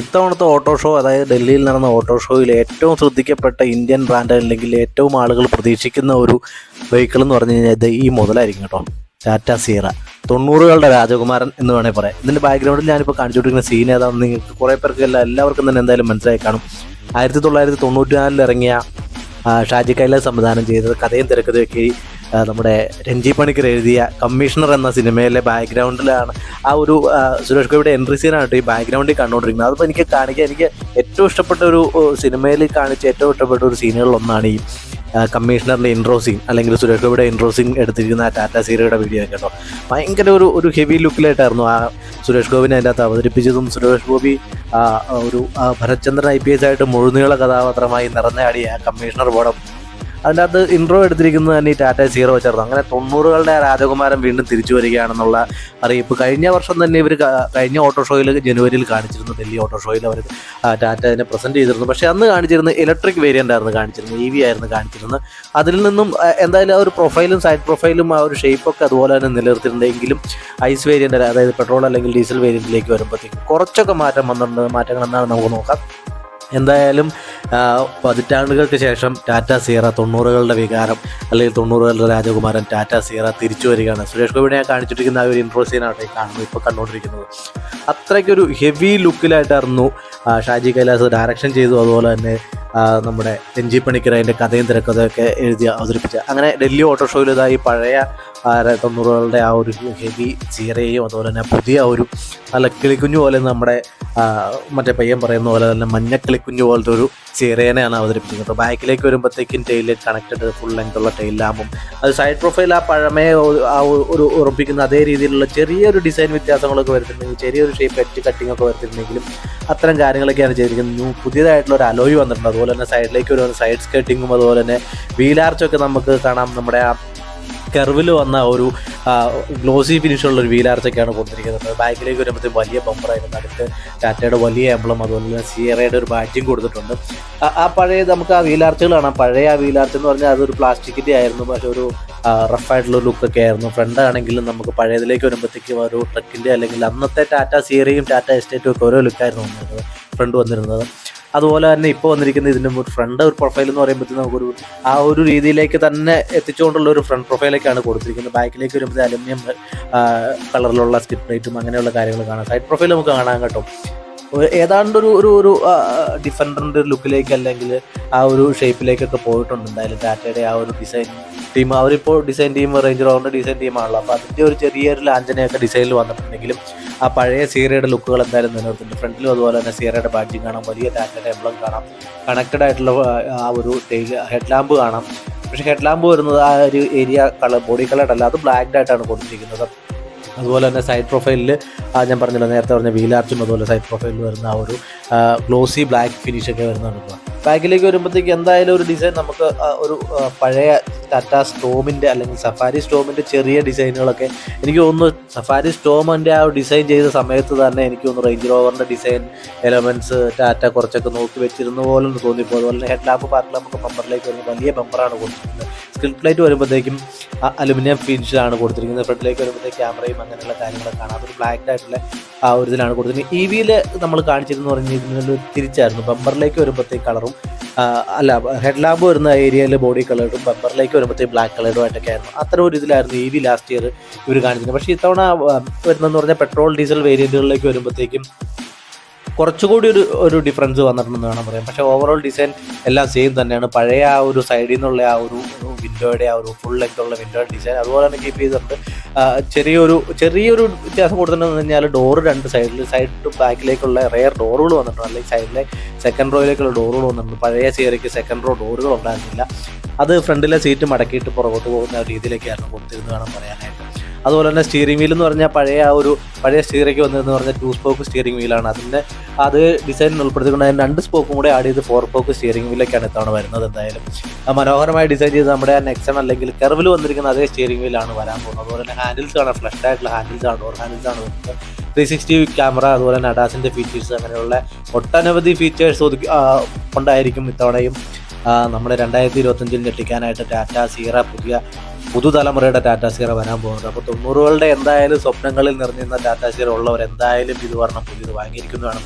ഇത്തവണത്തെ auto show അതായത് ഡൽഹിയിൽ നടന്ന ഓട്ടോ ഷോയിൽ ഏറ്റവും ശ്രദ്ധിക്കപ്പെട്ട ഇന്ത്യൻ ബ്രാൻഡ് അല്ലെങ്കിൽ ഏറ്റവും ആളുകൾ പ്രതീക്ഷിക്കുന്ന ഒരു വെഹിക്കിൾ എന്ന് പറഞ്ഞു കഴിഞ്ഞാൽ ഈ മുതലായിരിക്കും കേട്ടോ. ടാറ്റ സീറ തൊണ്ണൂറുകളുടെ രാജകുമാരൻ എന്ന് വേണമെങ്കിൽ പറയാം. ഇതിന്റെ ബാക്ക്ഗ്രൗണ്ടിൽ ഞാനിപ്പോൾ കാണിച്ചുകൊണ്ടിരിക്കുന്ന സീൻ ഏതാണെന്ന് നിങ്ങൾക്ക് കുറേ പേർക്ക് എല്ലാ എല്ലാവർക്കും തന്നെ എന്തായാലും മനസ്സിലായി കാണും. ആയിരത്തി തൊള്ളായിരത്തി തൊണ്ണൂറ്റിനാലിൽ ഇറങ്ങിയ ഷാജി കൈല സംവിധാനം ചെയ്തത് കഥയും തിരക്കഥയൊക്കെ നമ്മുടെ രഞ്ജി പണിക്കർ എഴുതിയ കമ്മീഷണർ എന്ന സിനിമയിലെ ബാക്ക്ഗ്രൗണ്ടിലാണ് ആ ഒരു സുരേഷ് ഗോപിയുടെ എൻട്രി സീനാണ് ഈ ബാക്ക്ഗ്രൗണ്ടിൽ കണ്ടുകൊണ്ടിരിക്കുന്നത്. അതിപ്പോൾ എനിക്ക് കാണിക്കാൻ എനിക്ക് ഏറ്റവും ഇഷ്ടപ്പെട്ട ഒരു സിനിമയിൽ കാണിച്ച ഏറ്റവും ഇഷ്ടപ്പെട്ട ഒരു സീനുകളിൽ ഒന്നാണ് ഈ കമ്മീഷണറിന്റെ ഇൻട്രോ സീൻ അല്ലെങ്കിൽ സുരേഷ് ഗോപിയുടെ ഇൻട്രോ സീൻ എടുത്തിരിക്കുന്ന ആ ടാറ്റ സീരയുടെ വീഡിയോ കേട്ടോ. ഭയങ്കര ഒരു ഒരു ഹെവി ലുക്കിലായിട്ടായിരുന്നു ആ സുരേഷ് ഗോപിനെ അതിന്റെ അകത്ത് അവതരിപ്പിച്ചതും സുരേഷ് ഗോപി ഒരു ഭരത്ചന്ദ്രൻ ഐ പി എസ് ആയിട്ട് മുഴുനീള കഥാപാത്രമായി നിറഞ്ഞാടിയ കമ്മീഷണർ ബോർഡം അതിന്റെ അകത്ത് ഇൻട്രോ എടുത്തിരിക്കുന്നത് തന്നെ ഈ ടാറ്റ സീറോ ചേർന്നു. അങ്ങനെ തൊണ്ണൂറുകളുടെ രാജകുമാരൻ വീണ്ടും തിരിച്ചു വരികയാണെന്നുള്ള അറിയിപ്പ് കഴിഞ്ഞ വർഷം തന്നെ ഇവർ കഴിഞ്ഞ ഓട്ടോ ഷോയിൽ ജനുവരിയിൽ കാണിച്ചിരുന്നു. ഡൽഹി ഓട്ടോ ഷോയിൽ അവർ ടാറ്റ അതിനെ പ്രസന്റ് ചെയ്തിരുന്നു. പക്ഷേ അന്ന് കാണിച്ചിരുന്നത് ഇലക്ട്രിക് വേരിയന്റ് ആയിരുന്നു കാണിച്ചിരുന്നത്. ഇ വി ആയിരുന്നു കാണിച്ചിരുന്നത്. അതിൽ നിന്നും എന്തായാലും ആ ഒരു പ്രൊഫൈലും സൈഡ് പ്രൊഫൈലും ആ ഒരു ഷേപ്പൊക്കെ അതുപോലെ തന്നെ നിലനിർത്തിയിട്ടുണ്ടെങ്കിലും ഐസ് വേരിയന്റ് അതായത് പെട്രോൾ അല്ലെങ്കിൽ ഡീസൽ വേരിയന്റിലേക്ക് വരുമ്പോഴത്തേക്കും കുറച്ചൊക്കെ മാറ്റം വന്നിട്ടുണ്ട്. മാറ്റങ്ങൾ എന്നാണ് നമുക്ക് നോക്കാം. എന്തായാലും പതിറ്റാണ്ടുകൾക്ക് ശേഷം ടാറ്റ സീറ തൊണ്ണൂറുകളുടെ വികാരം അല്ലെങ്കിൽ തൊണ്ണൂറുകളുടെ രാജകുമാരൻ ടാറ്റ സീറ തിരിച്ചു വരികയാണ്. സുരേഷ് ഗോപിനെ കാണിച്ചിട്ടിരിക്കുന്ന ആ ഒരു ഇൻട്രോ സീനാണ് കാണുന്നത് ഇപ്പോൾ കണ്ടുകൊണ്ടിരിക്കുന്നത്. അത്രയ്ക്കൊരു ഹെവി ലുക്കിലായിട്ടായിരുന്നു ഷാജി കൈലാസ് ഡയറക്ഷൻ ചെയ്തു അതുപോലെ തന്നെ നമ്മുടെ രഞ്ജി പണിക്കർ അതിന്റെ കഥയും തിരക്കഥയൊക്കെ എഴുതി അവതരിപ്പിച്ച. അങ്ങനെ ഡൽഹി ഓട്ടോ ഇതാ പഴയ തൊണ്ണൂറുകളുടെ ആ ഒരു ഹെവി ചീറയും അതുപോലെ തന്നെ പുതിയ ഒരു നല്ല കിളിക്കുഞ്ഞു പോലെ നമ്മുടെ മറ്റേ പയ്യൻ പറയുന്ന പോലെ തന്നെ മഞ്ഞക്കിളിക്കുഞ്ഞു പോലത്തെ ഒരു സീറേനെയാണ് അവതരിപ്പിക്കുന്നത്. ബാക്കിലേക്ക് വരുമ്പോഴത്തേക്കും ടെയിൽ കണക്റ്റഡ് ഫുൾ ലെങ്ത് ഉള്ള ടെയിൽ ലാമ്പും. അത് സൈഡ് പ്രൊഫൈൽ ആ പഴമയെ ഒരു ഉറപ്പിക്കുന്ന അതേ രീതിയിലുള്ള ചെറിയൊരു ഡിസൈൻ വ്യത്യാസങ്ങളൊക്കെ വരുത്തിട്ടുണ്ടെങ്കിൽ ചെറിയൊരു ഷേപ്പ് എറ്റ് കട്ടിംഗ് ഒക്കെ വരുത്തിട്ടുണ്ടെങ്കിലും അത്തരം കാര്യങ്ങളൊക്കെയാണ് ചെയ്തിരിക്കുന്നത്. പുതിയതായിട്ടുള്ള ഒരു അലോയ് വന്നിട്ടുണ്ട്. അതുപോലെ തന്നെ സൈഡിലേക്ക് ഒരു സൈഡ് സ്കേട്ടിങ്ങും അതുപോലെ തന്നെ വീലാർച്ചൊക്കെ നമുക്ക് കാണാം. നമ്മുടെ ആ കെർവിൽ വന്ന ഒരു ഗ്ലോസി ഫിനിഷുള്ള ഒരു വീലാർച്ചൊക്കെയാണ് കൊടുത്തിരിക്കുന്നത് ബാക്കിലേക്ക് വരുമ്പോഴത്തേക്കും വലിയ ബമ്പറായിരുന്നു അടുത്ത് ടാറ്റയുടെ വലിയ എംബ്ലം അതുപോലെ തന്നെ സിയറയുടെ ഒരു ബാഡ്ജിങ് കൊടുത്തിട്ടുണ്ട്. ആ- പഴയ നമുക്ക് ആ വീലാർച്ചുകളാണ്. പഴയ ആ വീലാർച്ച എന്ന് പറഞ്ഞാൽ അതൊരു പ്ലാസ്റ്റിക്കിന്റെ ആയിരുന്നു. പക്ഷേ ഒരു റഫായിട്ടുള്ള ലുക്കൊക്കെ ആയിരുന്നു. ഫ്രണ്ട് ആണെങ്കിലും നമുക്ക് പഴയതിലേക്ക് വരുമ്പോഴത്തേക്കും ഒരു ട്രക്കിന്റെ അല്ലെങ്കിൽ അന്നത്തെ ടാറ്റ സിയറയും ടാറ്റ എസ്റ്റേറ്റും ഒക്കെ ഓരോ ലുക്കായിരുന്നു വന്നിരുന്നത് ഫ്രണ്ട് വന്നിരുന്നത്. അതുപോലെ തന്നെ ഇപ്പോൾ വന്നിരിക്കുന്ന ഇതിന്റെ ഒരു ഫ്രണ്ട് ഒരു പ്രൊഫൈൽ എന്ന് പറയുമ്പോഴത്തേക്കും നമുക്കൊരു ആ ഒരു രീതിയിലേക്ക് തന്നെ എത്തിച്ചുകൊണ്ടുള്ള ഒരു ഫ്രണ്ട് പ്രൊഫൈലേക്കാണ് കൊടുത്തിരിക്കുന്നത്. ബാക്കിലേക്ക് വരുമ്പോൾ അലുമിനിയം കളറിലുള്ള സ്കിപ്പ് പ്ലേറ്റും അങ്ങനെയുള്ള കാര്യങ്ങൾ കാണാം. സൈഡ് പ്രൊഫൈൽ നമുക്ക് കാണാൻ കേട്ടോ. ഏതാണ്ട് ഒരു ഒരു ഒരു ഡിഫൻഡറിന്റെ ലുക്കിലേക്ക് അല്ലെങ്കിൽ ആ ഒരു ഷേപ്പിലേക്കൊക്കെ പോയിട്ടുണ്ട്. എന്തായാലും ടാറ്റയുടെ ആ ഒരു ഡിസൈൻ ടീം അവരിപ്പോൾ ഡിസൈൻ ടീം റേഞ്ച് റോവറിന്റെ ഡിസൈൻ ടീമാണല്ലോ അപ്പോൾ അതിന്റെ ഒരു ചെറിയൊരു ലാഞ്ചനയൊക്കെ ഡിസൈനിൽ വന്നിട്ടുണ്ടെങ്കിലും ആ പഴയ സീറയുടെ ലുക്കുകൾ എന്തായാലും നിലനിർത്തുന്നുണ്ട്. ഫ്രണ്ടിലും അതുപോലെ തന്നെ സീറയുടെ ബാഡ്ജിങ് കാണാം. വലിയ ടാറ്റയുടെ എംബ്ലം കാണാം. കണക്റ്റഡ് ആയിട്ടുള്ള ആ, ഒരു ഹെഡ് ലാമ്പ് കാണാം. പക്ഷേ ഹെഡ് ലാമ്പ് വരുന്നത് ആ ഒരു ഏരിയ കളർ ബോഡി കളർ അല്ല. അത് ബ്ലാക്ക് ആയിട്ടാണ് കൊടുത്തിരിക്കുന്നത്. അതുപോലെ തന്നെ സൈഡ് പ്രൊഫൈലിൽ ഞാൻ പറഞ്ഞല്ലോ നേരത്തെ പറഞ്ഞ വീലാർച്ചും അതുപോലെ സൈഡ് പ്രൊഫൈലിൽ വരുന്ന ആ ഒരു ഗ്ലോസി ബ്ലാക്ക് ഫിനിഷ് ഒക്കെ വരുന്നുണ്ട്. ബാക്കിലേക്ക് വരുമ്പോഴത്തേക്ക് എന്തായാലും ഒരു ഡിസൈൻ നമുക്ക് ഒരു പഴയ ടാറ്റ സ്റ്റോമിന്റെ അല്ലെങ്കിൽ സഫാരി സ്റ്റോമിന്റെ ചെറിയ ഡിസൈനുകളൊക്കെ എനിക്ക് തോന്നുന്നു സഫാരി സ്റ്റോമിന്റെ ആ ഡിസൈൻ ചെയ്ത സമയത്ത് തന്നെ എനിക്ക് തോന്നുന്നു റേഞ്ച് റോവറിന്റെ ഡിസൈൻ എലമെന്റ്സ് ടാറ്റ കുറച്ചൊക്കെ നോക്കി വെച്ചിരുന്ന പോലെ ഒന്ന് തോന്നിപ്പോൾ അതുപോലെ തന്നെ ഹെഡ് ലാമ്പ് പാർക്ക് ലാമ്പൊക്കെ ബമ്പറിലേക്ക് വരുമ്പോൾ വലിയ ബമ്പറാണ് കൊടുത്തിരിക്കുന്നത്. സ്ക്രിൻ പ്ലേറ്റ് വരുമ്പോഴത്തേക്കും അലുമിനിയം ഫിനിഷിലാണ് കൊടുത്തിരിക്കുന്നത്. ഫ്രണ്ടിലേക്ക് വരുമ്പോഴത്തേക്ക് ക്യാമറയും അങ്ങനെയുള്ള കാര്യങ്ങളൊക്കെ കാണാം. അതൊരു ബ്ലാക്ക് ആയിട്ടുള്ള ആ ഒരു ഇതിലാണ് കൊടുത്തിരിക്കുന്നത്. ഇ വിയിൽ നമ്മൾ കാണിച്ചിരുന്നു പറഞ്ഞാൽ തിരിച്ചായിരുന്നു. ബമ്പറിലേക്ക് വരുമ്പോഴത്തേക്ക് കളറും അല്ല ഹെഡ് ലാബ് വരുന്ന ഏരിയയിൽ ബോഡി കളറും ബമ്പറിലേക്ക് വരുമ്പോഴത്തേക്ക് ബ്ലാക്ക് കളറും ആയിട്ടൊക്കെ ആയിരുന്നു. അത്ര ഒരു ഇതിലായിരുന്നു ഇ വി ലാസ്റ്റ് ഇയർ ഇവർ കാണിച്ചിരുന്നത്. പക്ഷേ ഇത്തവണ വരുന്നതെന്ന് പറഞ്ഞാൽ പെട്രോൾ ഡീസൽ വേരിയന്റുകളിലേക്ക് വരുമ്പോഴത്തേക്കും കുറച്ചുകൂടി ഒരു ഒരു ഡിഫറൻസ് വന്നിട്ടുണ്ടെന്ന് വേണം പറയാം പക്ഷേ ഓവറോൾ ഡിസൈൻ എല്ലാം സെയിം തന്നെയാണ്. പഴയ ആ ഒരു സൈഡിൽ നിന്നുള്ള ആ ഒരു വിൻഡോയുടെ ആ ഒരു ഫുൾ ലെങ്ത് ഉള്ള വിൻഡോയുടെ ഡിസൈൻ അതുപോലെ തന്നെ കീപ്പ് ചെയ്തിട്ടുണ്ട്. ചെറിയൊരു ചെറിയൊരു വ്യത്യാസം കൊടുത്തിട്ടുണ്ടെന്ന് കഴിഞ്ഞാൽ ഡോറ് രണ്ട് സൈഡിൽ സൈഡ് ടു ബാക്കിലേക്കുള്ള റെയർ ഡോറുകൾ വന്നിട്ടുണ്ട്. അല്ലെങ്കിൽ സൈഡിലെ സെക്കൻഡ് റോയിലേക്കുള്ള ഡോറുകൾ വന്നിട്ടുണ്ട്. പഴയ സീറയ്ക്ക് സെക്കൻഡ് റോ ഡോറുകൾ ഉണ്ടായിരുന്നില്ല. അത് ഫ്രണ്ടിലെ സീറ്റ് മടക്കിയിട്ട് പുറകോട്ട് പോകുന്ന രീതിയിലേക്കായിരുന്നു കൊടുത്തിരുന്നത് വേണം പറയാനായിട്ട്. അതുപോലെ തന്നെ സ്റ്റിയറിംഗ് വീൽ എന്ന് പറഞ്ഞാൽ പഴയ ആ ഒരു പഴയ സ്റ്റിയറിംഗ് വന്നതെന്ന് പറഞ്ഞാൽ ടു സ്പോക്ക് സ്റ്റിയറിംഗ് വീലാണ് അതിന്റെ അത് ഡിസൈൻ ഉൾപ്പെടുത്തിക്കൊണ്ട് അതിന് രണ്ട് സ്പോക്കും കൂടെ ആഡ് ചെയ്ത് ഫോർ സ്പോക്ക് സ്റ്റിയറിംഗ് വീലൊക്കെയാണ് ഇത്തവണ വരുന്നത് എന്തായാലും. മനോഹരമായി ഡിസൈൻ ചെയ്ത് നമ്മുടെ ആ നെക്സൺ അല്ലെങ്കിൽ കെർവിൽ വന്നിരിക്കുന്ന അതേ സ്റ്റിയറിംഗ് വീലാണ് വരാൻ പോകുന്നത്. അതുപോലെ തന്നെ ഹാൻഡിൽസ് ആണ് ഫ്ലഷ് ആയിട്ടുള്ള ഹാൻഡിൽസ് ആണ്. ഡോർ ഹാൻഡിൽസ് ആണ് വരുന്നത് ത്രീ സിക്സ്റ്റി ക്യാമറ അതുപോലെ തന്നെ അഡാസിന്റെ ഫീച്ചേഴ്സ് അങ്ങനെയുള്ള ഒട്ടനവധി ഫീച്ചേഴ്സ് ഒതുക്കി ഉണ്ടായിരിക്കും ഇത്തവണയും നമ്മുടെ രണ്ടായിരത്തി ഇരുപത്തഞ്ചിൽ ഞെട്ടിക്കാനായിട്ട് ടാറ്റ സീറ പുതിയ പുതുതലമുറയുടെ ടാറ്റ സീറ വരാൻ പോകുന്നത് അപ്പോൾ തൊണ്ണൂറുകളുടെ എന്തായാലും സ്വപ്നങ്ങളിൽ നിറഞ്ഞിരുന്ന ടാറ്റ സീറ ഉള്ളവർ എന്തായാലും ഇത് പറഞ്ഞ പുതിയത് വാങ്ങിയിരിക്കുന്നതാണ്.